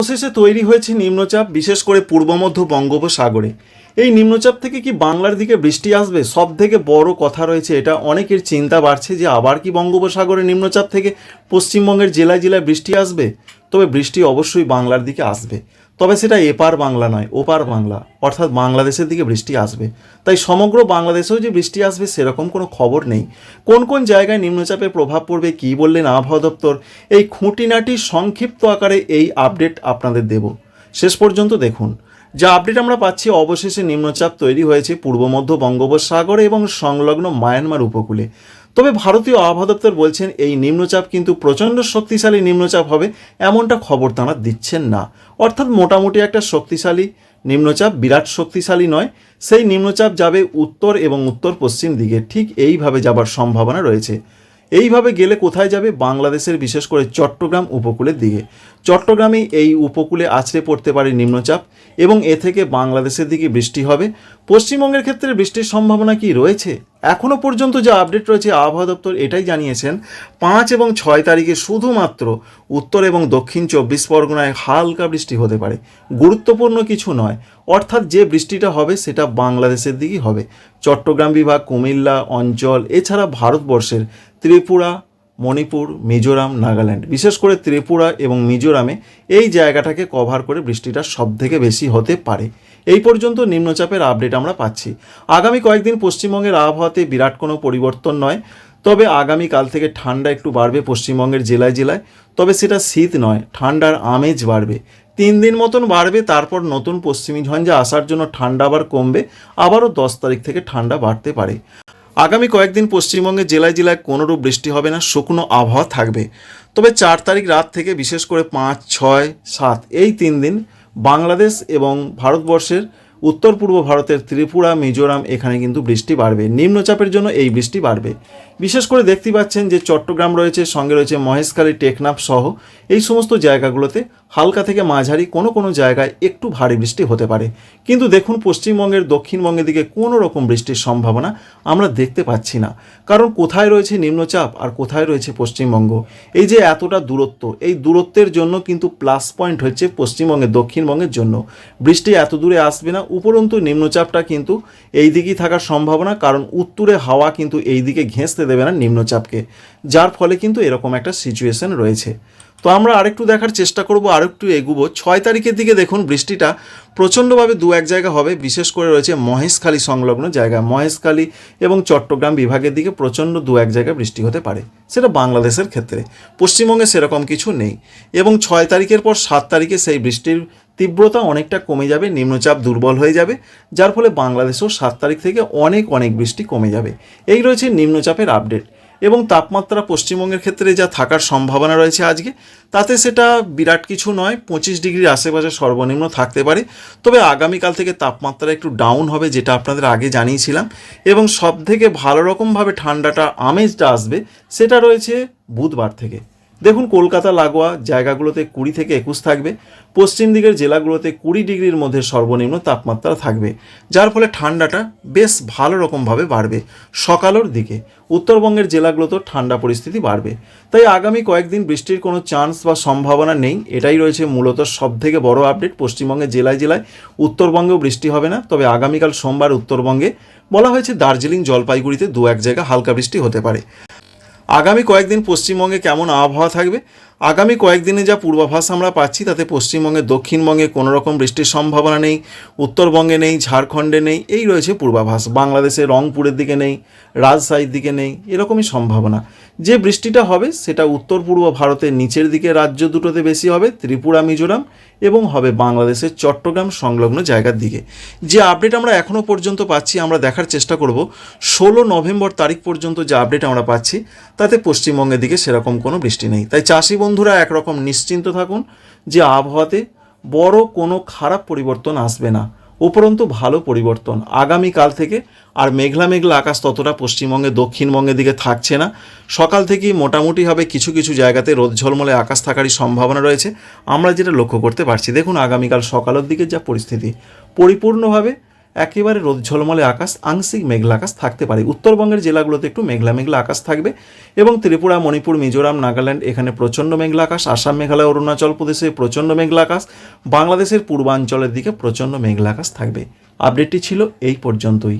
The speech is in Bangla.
অবশেষে তৈরি হয়েছে নিম্নচাপ, বিশেষ করে পূর্ব মধ্য বঙ্গোপসাগরে। এই নিম্নচাপ থেকে কি বাংলার দিকে বৃষ্টি আসবে? সব থেকে বড় কথা রয়েছে এটা। অনেকের চিন্তা বাড়ছে যে আবার কি বঙ্গোপসাগরে নিম্নচাপ থেকে পশ্চিমবঙ্গের জেলায় জেলায় বৃষ্টি আসবে? তবে বৃষ্টি অবশ্যই বাংলার দিকে আসবে। তবে সেটা এপার বাংলা নয়, ওপার বাংলা। অর্থাৎ বাংলাদেশের দিকে বৃষ্টি আসবে। তাই সমগ্র বাংলাদেশেও যে বৃষ্টি আসবে সেরকম কোনো খবর নেই। কোন কোন জায়গায় নিম্নচাপের প্রভাব পড়বে কী বললেন আবহাওয়া দপ্তর, এই খুঁটিনাটি সংক্ষিপ্ত আকারে এই আপডেট আপনাদের দেব। শেষ পর্যন্ত দেখুন। যা আপডেট আমরা পাচ্ছি, অবশেষে নিম্নচাপ তৈরি হয়েছে পূর্ব মধ্য বঙ্গোপসাগরে এবং সংলগ্ন মায়ানমার উপকূলে। তবে ভারতীয় আবহাওয়া দপ্তর বলছেন, এই নিম্নচাপ কিন্তু প্রচণ্ড শক্তিশালী নিম্নচাপ হবে, এমনটা খবর তাঁরা দিচ্ছেন না। অর্থাৎ মোটামুটি একটা শক্তিশালী নিম্নচাপ, বিরাট শক্তিশালী নয়, সেই নিম্নচাপ যাবে উত্তর এবং উত্তর পশ্চিম দিকে। ঠিক এইভাবে যাবার সম্ভাবনা রয়েছে। এইভাবে গেলে কোথায় যাবে? বাংলাদেশের বিশেষ করে চট্টগ্রাম উপকূলের দিকে। চট্টগ্রামে এই উপকূলে আছড়ে পড়তে পারে নিম্নচাপ এবং এ থেকে বাংলাদেশের দিকে বৃষ্টি হবে। পশ্চিমবঙ্গের ক্ষেত্রে বৃষ্টির সম্ভাবনা কি রয়েছে? এখনও পর্যন্ত যা আপডেট রয়েছে আবহাওয়া দপ্তর এটাই জানিয়েছেন। পাঁচ এবং ছয় তারিখে শুধুমাত্র উত্তর এবং দক্ষিণ চব্বিশ পরগনায় হালকা বৃষ্টি হতে পারে। গুরুত্বপূর্ণ কিছু নয়। অর্থাৎ যে বৃষ্টিটা হবে সেটা বাংলাদেশের দিকেই হবে। চট্টগ্রাম বিভাগ, কুমিল্লা, অঞ্চল, এছাড়া ভারতবর্ষের ত্রিপুরা, মণিপুর, মিজোরাম, নাগাল্যান্ড। বিশেষ করে ত্রিপুরা এবং মিজোরামে এই জায়গাটাকে কভার করে বৃষ্টিটা সব থেকে বেশি হতে পারে। এই পর্যন্ত নিম্নচাপের আপডেট আমরা পাচ্ছি। আগামী কয়েকদিন পশ্চিমবঙ্গের আবহাওয়াতে বিরাট কোনো পরিবর্তন নয়, তবে আগামীকাল থেকে ঠান্ডা একটু বাড়বে পশ্চিমবঙ্গের জেলায় জেলায়, তবে সেটা শীত নয়, ঠান্ডার আমেজ বাড়বে। তিন দিন মতন বাড়বে, তারপর নতুন পশ্চিমী ঝঞ্ঝা আসার জন্য ঠান্ডা আবার কমবে, আবারও দশ তারিখ থেকে ঠান্ডা বাড়তে পারে। আগামী কয়েকদিন পশ্চিমবঙ্গের জেলায় জেলায় কোনোরূপ বৃষ্টি হবে না, শুকনো আবহাওয়া থাকবে। তবে চার তারিখ রাত থেকে বিশেষ করে পাঁচ, ছয়, সাত, এই তিন দিন বাংলাদেশ এবং ভারতবর্ষের উত্তর পূর্ব ভারতের ত্রিপুরা, মিজোরাম, এখানে কিন্তু বৃষ্টি বাড়বে। নিম্নচাপের জন্য এই বৃষ্টি বাড়বে। বিশেষ করে দেখতে পাচ্ছেন যে চট্টগ্রাম রয়েছে, সঙ্গে রয়েছে মহেশখালী, টেকনাফ সহ এই সমস্ত জায়গাগুলোতে হালকা থেকে মাঝারি কোনো কোনো জায়গায় একটু ভারী বৃষ্টি হতে পারে। কিন্তু দেখুন, পশ্চিমবঙ্গের দক্ষিণবঙ্গের দিকে কোনো রকম বৃষ্টির সম্ভাবনা আমরা দেখতে পাচ্ছি না। কারণ কোথায় রয়েছে নিম্নচাপ আর কোথায় রয়েছে পশ্চিমবঙ্গ? এই যে এতটা দূরত্ব, এই দূরত্বের জন্য কিন্তু প্লাস পয়েন্ট হচ্ছে পশ্চিমবঙ্গের দক্ষিণবঙ্গের জন্য। বৃষ্টি এত দূরে আসবে না উপরন্তু নিম্নচাপটা কিন্তু এই দিকেই থাকার সম্ভাবনা, কারণ উত্তরে হাওয়া কিন্তু এই দিকে ঘেঁষতে দেবে না নিম্নচাপকে, যার ফলে কিন্তু এরকম একটা সিচুয়েশন রয়েছে। তো আমরা আরেকটু দেখার চেষ্টা করব, আরেকটু এগুবো। ছয় তারিখের দিকে দেখুন, বৃষ্টিটা প্রচণ্ডভাবে দু এক জায়গা হবে, বিশেষ করে রয়েছে মহেশখালী সংলগ্ন জায়গা। মহেশখালী এবং চট্টগ্রাম বিভাগের দিকে প্রচণ্ড দু এক জায়গায় বৃষ্টি হতে পারে, সেটা বাংলাদেশের ক্ষেত্রে। পশ্চিমবঙ্গে সেরকম কিছু নেই এবং ছয় তারিখের পর সাত তারিখে সেই বৃষ্টির তীব্রতা অনেকটা কমে যাবে, নিম্নচাপ দুর্বল হয়ে যাবে, যার ফলে বাংলাদেশেও সাত তারিখ থেকে অনেক অনেক বৃষ্টি কমে যাবে। এই রয়েছে নিম্নচাপের আপডেট। এবং তাপমাত্রা পশ্চিমবঙ্গের ক্ষেত্রে যা থাকার সম্ভাবনা রয়েছে আজকে, তাতে সেটা বিরাট কিছু নয়, পঁচিশ ডিগ্রির আশেপাশে সর্বনিম্ন থাকতে পারে। তবে আগামীকাল থেকে তাপমাত্রা একটু ডাউন হবে, যেটা আপনাদের আগে জানিয়েছিলাম। এবং সব থেকে ভালো রকমভাবে ঠান্ডাটা আমেজটা আসবে, সেটা রয়েছে বুধবার থেকে। দেখুন, কলকাতা, লাগোয়া জায়গাগুলোতে কুড়ি থেকে একুশ থাকবে। পশ্চিম দিকের জেলাগুলোতে কুড়ি ডিগ্রির মধ্যে সর্বনিম্ন তাপমাত্রা থাকবে, যার ফলে ঠান্ডাটা বেশ ভালো রকমভাবে বাড়বে সকালের দিকে। উত্তরবঙ্গের জেলাগুলোতেও ঠান্ডা পরিস্থিতি বাড়বে। তাই আগামী কয়েকদিন বৃষ্টির কোনো চান্স বা সম্ভাবনা নেই, এটাই রয়েছে মূলত সবথেকে বড় আপডেট। পশ্চিমবঙ্গের জেলায় জেলায় উত্তরবঙ্গেও বৃষ্টি হবে না, তবে আগামীকাল সোমবার উত্তরবঙ্গে বলা হয়েছে দার্জিলিং জলপাইগুড়িতে দু এক জায়গা হালকা বৃষ্টি হতে পারে। আগামী কয়েকদিন পশ্চিমবঙ্গে কেমন আবহাওয়া থাকবে? আগামী কয়েকদিনে যা পূর্বাভাস আমরা পাচ্ছি, তাতে পশ্চিমবঙ্গে, দক্ষিণবঙ্গে কোনো রকম বৃষ্টির সম্ভাবনা নেই, উত্তরবঙ্গে নেই, ঝাড়খণ্ডে নেই, এই রয়েছে পূর্বাভাস। বাংলাদেশে রংপুরের দিকে নেই, রাজশাহীর দিকে নেই, এরকমই সম্ভাবনা। যে বৃষ্টিটা হবে, সেটা উত্তর পূর্ব ভারতের নিচের দিকে রাজ্য দুটোতে বেশি হবে, ত্রিপুরা, মিজোরাম এবং হবে বাংলাদেশের চট্টগ্রাম সংলগ্ন জায়গার দিকে। যে আপডেট আমরা এখনও পর্যন্ত পাচ্ছি, আমরা দেখার চেষ্টা করব। ষোলো নভেম্বর তারিখ পর্যন্ত যে আপডেট আমরা পাচ্ছি, তাতে পশ্চিমবঙ্গের দিকে সেরকম কোনো বৃষ্টি নেই। তাই চাষি বন্ধুরা একরকম নিশ্চিন্ত থাকুন যে আবহাওয়াতে বড় কোনো খারাপ পরিবর্তন আসবে না, উপরন্তু ভালো পরিবর্তন। আগামীকাল থেকে আর মেঘলা মেঘলা আকাশ ততটা পশ্চিমবঙ্গে, দক্ষিণবঙ্গের দিকে থাকছে না। সকাল থেকেই মোটামুটি হবে কিছু কিছু জায়গাতে রোদ ঝলমলে আকাশ থাকারই সম্ভাবনা রয়েছে। আমরা যেটা লক্ষ্য করতে পারছি, দেখুন আগামীকাল সকালের দিকে যা পরিস্থিতি, পরিপূর্ণভাবে একেবারে রোদ ঝলমলে আকাশ, আংশিক মেঘলা আকাশ থাকতে পারে। উত্তরবঙ্গের জেলাগুলোতে একটু মেঘলা মেঘলা আকাশ থাকবে এবং ত্রিপুরা, মণিপুর, মিজোরাম, নাগাল্যান্ড এখানে প্রচণ্ড মেঘলা আকাশ, আসাম, মেঘালয়, অরুণাচল প্রদেশে প্রচণ্ড মেঘলা আকাশ, বাংলাদেশের পূর্বাঞ্চলের দিকে প্রচণ্ড মেঘলা আকাশ থাকবে। আপডেটটি ছিল এই পর্যন্তই।